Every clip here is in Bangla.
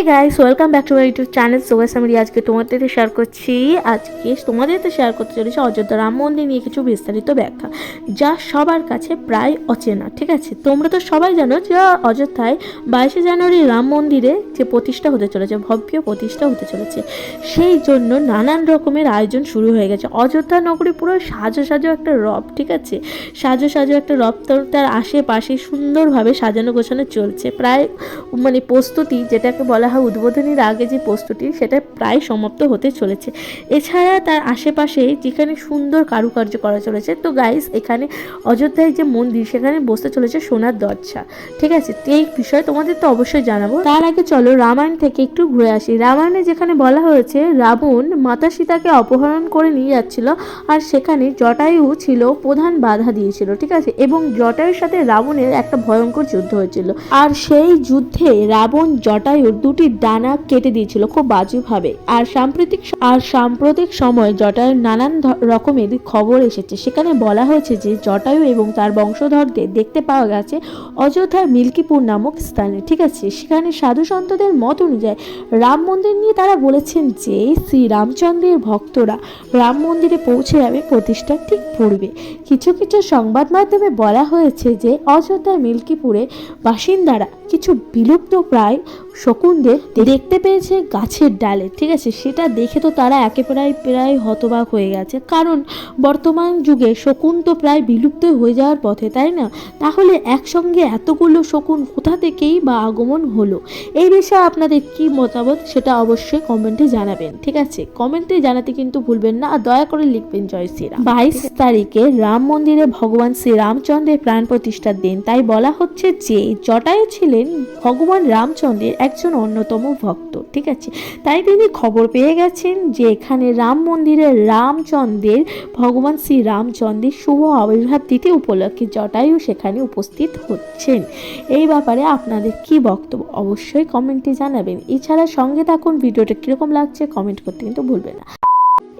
Hey guys welcome back to my YouTube channel সোগাস আমি আজকে তোমাদের শেয়ার করছি। আজকে তোমাদের শেয়ার করতে চলেছি অযোধ্যা রাম মন্দির নিয়ে কিছু বিস্তারিত ব্যাখ্যা, যা সবার কাছে প্রায় অচেনা, ঠিক আছে? তোমরা তো সবাই জানো যে অযোধ্যায় বাইশে জানুয়ারি রাম মন্দিরে যে প্রতিষ্ঠা হতে চলেছে, ভব্য প্রতিষ্ঠা হতে চলেছে, সেই জন্য নানান রকমের আয়োজন শুরু হয়ে গেছে। অযোধ্যা নগরী পুরো সাজো সাজো একটা রব, ঠিক আছে? সাজো সাজো একটা রব তার আশেপাশে সুন্দরভাবে সাজানো গোছানো চলছে। প্রায় মানে প্রস্তুতি যেটাকে বলা হয় উদ্বোধনীর আগে যে প্রস্তুতি, সেটা প্রায় সমাপ্ত হতে চলেছে। এছাড়া তার আশেপাশে যেখানে সুন্দর কারুকার্য করা চলেছে, তো গাইস এখানে অযোধ্যায় যে মন্দির, সেখানে বসতে চলেছে সোনার দরজা। ঠিক আছে? এই বিষয়ে তোমাদের তো অবশ্যই জানাব। তার আগে চলো রামায়ণ থেকে একটু ঘুরে আসি। রামায়ণে যেখানে বলা হয়েছে, রাবণ মাতা সীতাকে অপহরণ করে নিয়ে যাচ্ছিল আর সেখানে জটায়ু ছিল, প্রধান বাধা দিয়েছিল। ঠিক আছে? এবং জটায়ুর সাথে রাবণের একটা ভয়ঙ্কর যুদ্ধ হয়েছিল। আর সেই যুদ্ধে রাবণ জটায়ুর দুটি ডানা কেটে দিয়েছিল খুব বাজেভাবে। আর সাম্প্রতিক আর সাম্প্রতিক সময় জটায়ুর নানান রকমের খবর এসেছে। সেখানে বলা হয়েছে যে জটায়ু এবং তার বংশধরদের দেখতে পাওয়া গেছে অযোধ্যার মিল্কিপুর নামক স্থানে। ঠিক আছে, সেখানে সাধু সন্তদের মত অনুযায়ী রাম মন্দির নিয়ে তারা বলেছেন যে শ্রী রামচন্দ্রের ভক্তরা রাম মন্দিরে পৌঁছে যাবে প্রতিষ্ঠার ঠিক পূর্বে। কিছু কিছু সংবাদ মাধ্যমে বলা হয়েছে যে অযোধ্যার মিল্কিপুরে বাসিন্দারা কিছু বিলুপ্ত প্রায় শকুনদের দেখতে পেয়েছে গাছের ডালে, ঠিক আছে? সেটা দেখে তো তারা একেবারে প্রায় হতবাক হয়ে গেছে। কারণ বর্তমান যুগে শকুন তো প্রায় বিলুপ্ত হয়ে যাওয়ার পথে, তাই না? তাহলে একসঙ্গে এতগুলো শকুন কোথা থেকেই বা আগমন হলো? এই বিষয়ে আপনাদের কি মতামত সেটা অবশ্যই কমেন্টে জানাবেন, ঠিক আছে? কমেন্টে জানাতে কিন্তু ভুলবেন না, আর দয়া করে লিখবেন, জয় শ্রীরাম। বাইশ তারিখে রাম মন্দিরে ভগবান শ্রীরামচন্দ্রের প্রাণ প্রতিষ্ঠার দিন, তাই বলা হচ্ছে যে, জটায়ু ছিলেন ভগবান রামচন্দ্রের একজন অন্যতম ভক্ত। ঠিক আছে? তাই তিনি খবর পেয়ে গেছেন যে এখানে রাম মন্দিরে রামচন্দ্রের, ভগবান শ্রী রামচন্দ্রের শুভ আবির্ভাব দিতে উপলক্ষে জটায়ু সেখানে উপস্থিত হচ্ছেন। এই ব্যাপারে আপনাদের কি বক্তব্য? অবশ্যই কমেন্টে জানাবেন। এছাড়া সঙ্গে থাকুন, ভিডিওটা কীরকম লাগছে কমেন্ট করতে কিন্তু ভুলবেন না।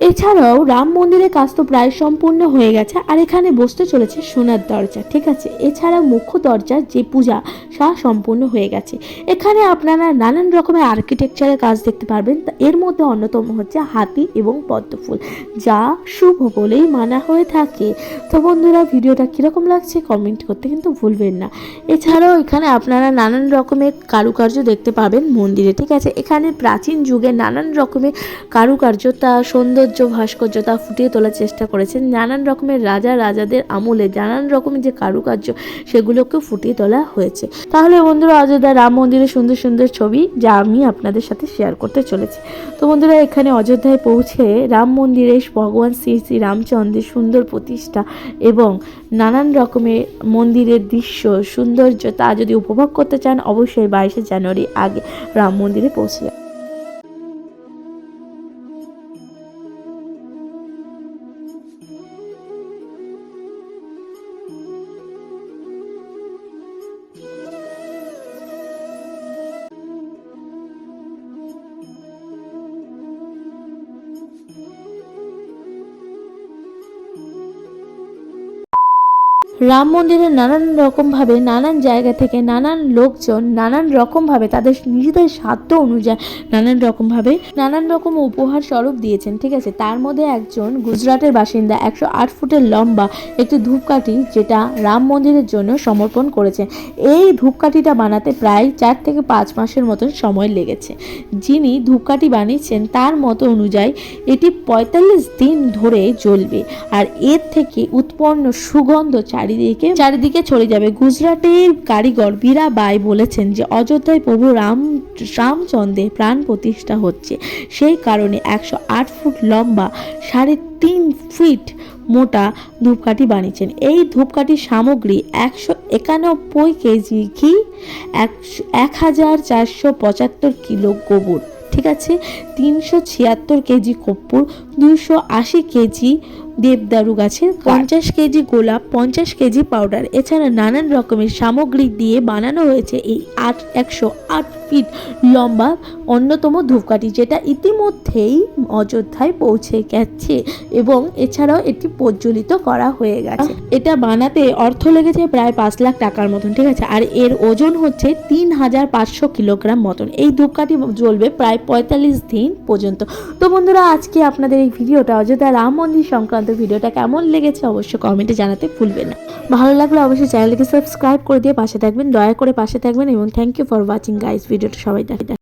এছাড়াও রাম মন্দিরের কাজ তো প্রায় সম্পূর্ণ হয়ে গেছে, আর এখানে বসতে চলেছে সোনার দরজা, ঠিক আছে? এছাড়া মুখ্য দরজার যে পূজা, সা সম্পূর্ণ হয়ে গেছে। এখানে আপনারা নানান রকমের আর্কিটেকচারের কাজ দেখতে পারবেন এর মধ্যে অন্যতম হচ্ছে হাতি এবং পদ্মফুল, যা শুভ বলেই মানা হয়ে থাকে। তো বন্ধুরা, ভিডিওটা কীরকম লাগছে কমেন্ট করতে কিন্তু ভুলবেন না। এছাড়াও এখানে আপনারা নানান রকমের কারুকার্য দেখতে পাবেন মন্দিরে, ঠিক আছে? এখানে প্রাচীন যুগে নানান রকমের কারুকার্য, তা সৌন্দর্য ভাস্কর্য তা ফুটিয়ে তোলার চেষ্টা করেছেন। নানান রকমের রাজা রাজাদের আমলে নানান রকমের যে কারুকার্য সেগুলোকে ফুটিয়ে তোলা হয়েছে। তাহলে বন্ধুরা অযোধ্যা রাম মন্দিরের সুন্দর সুন্দর ছবি যা আমি আপনাদের সাথে শেয়ার করতে চলেছি। তো বন্ধুরা, এখানে অযোধ্যায় পৌঁছে রাম মন্দিরে ভগবান শ্রী শ্রী রামচন্দ্রের সুন্দর প্রতিষ্ঠা এবং নানান রকমের মন্দিরের দৃশ্য, সৌন্দর্য তা যদি উপভোগ করতে চান, অবশ্যই বাইশে জানুয়ারি আগে রাম মন্দিরে পৌঁছে রাম মন্দিরে নানান রকমভাবে, নানান জায়গা থেকে নানান লোকজন নানান রকমভাবে তাদের নিজেদের সাধ্য অনুযায়ী নানান রকমভাবে নানান রকম উপহার স্বরূপ দিয়েছেন, ঠিক আছে? তার মধ্যে একজন গুজরাটের বাসিন্দা, একশো আট ফুটের লম্বা, একটি ধূপকাঠি যেটা রাম মন্দিরের জন্য সমর্পণ করেছেন এই ধূপকাঠিটা বানাতে প্রায় চার থেকে পাঁচ মাসের মতন সময় লেগেছে। যিনি ধূপকাঠি বানিয়েছেন, তার মতো অনুযায়ী এটি পঁয়তাল্লিশ দিন ধরে জ্বলবে। আর এর থেকে উৎপন্ন সুগন্ধ চারিদিকে চারিদিকে ছড়ে যাবে। গুজরাটের কারিগর বীরা বাই বলেছেন যে, অযোধ্যায় প্রভু রাম, রামচন্দ্রের প্রাণ প্রতিষ্ঠা হচ্ছে। সেই কারণে একশো আট ফুট লম্বা, সাড়ে তিন ফিট মোটা ধূপকাঠি বানিয়েছেন। এই ধূপকাঠির সামগ্রী একশো একানব্বই কেজি ঘি, একশো, এক হাজার চারশো পঁচাত্তর কিলো গোবর। ঠিক আছে? তিনশো ছিয়াত্তর কেজি কর্পূর দুইশো আশি কেজি দেবদারু গাছের পঞ্চাশ কেজি গোলাপ পঞ্চাশ কেজি পাউডার। এছাড়া নানান রকমের সামগ্রী দিয়ে বানানো হয়েছে এই আট একশো আট ফিট। লম্বা অন্যতম ধূপকাঠি যেটা ইতিমধ্যেই অযোধ্যায় পৌঁছে গেছে এবং এছাড়াও এটি প্রজ্বলিত করা হয়ে গেছে। এটা বানাতে অর্থ লেগেছে প্রায় পাঁচ লাখ টাকার মতন, ঠিক আছে? আর এর ওজন হচ্ছে তিন হাজার পাঁচশো কিলোগ্রাম মতন। এই ধূপকাঠি জ্বলবে প্রায় পঁয়তাল্লিশ দিন পর্যন্ত। তো বন্ধুরা, আজকে আপনাদের এই ভিডিওটা, অযোধ্যা রাম মন্দির সংক্রান্ত ভিডিওটা কেমন লেগেছে অবশ্যই কমেন্টে জানাতে ভুলবেন না। ভালো লাগলে অবশ্যই চ্যানেলকে সাবস্ক্রাইব করে দিয়ে পাশে থাকবেন, দয়া করে পাশে থাকবেন এবং thank you for watching guys ভিডিওটা সবাই দেখে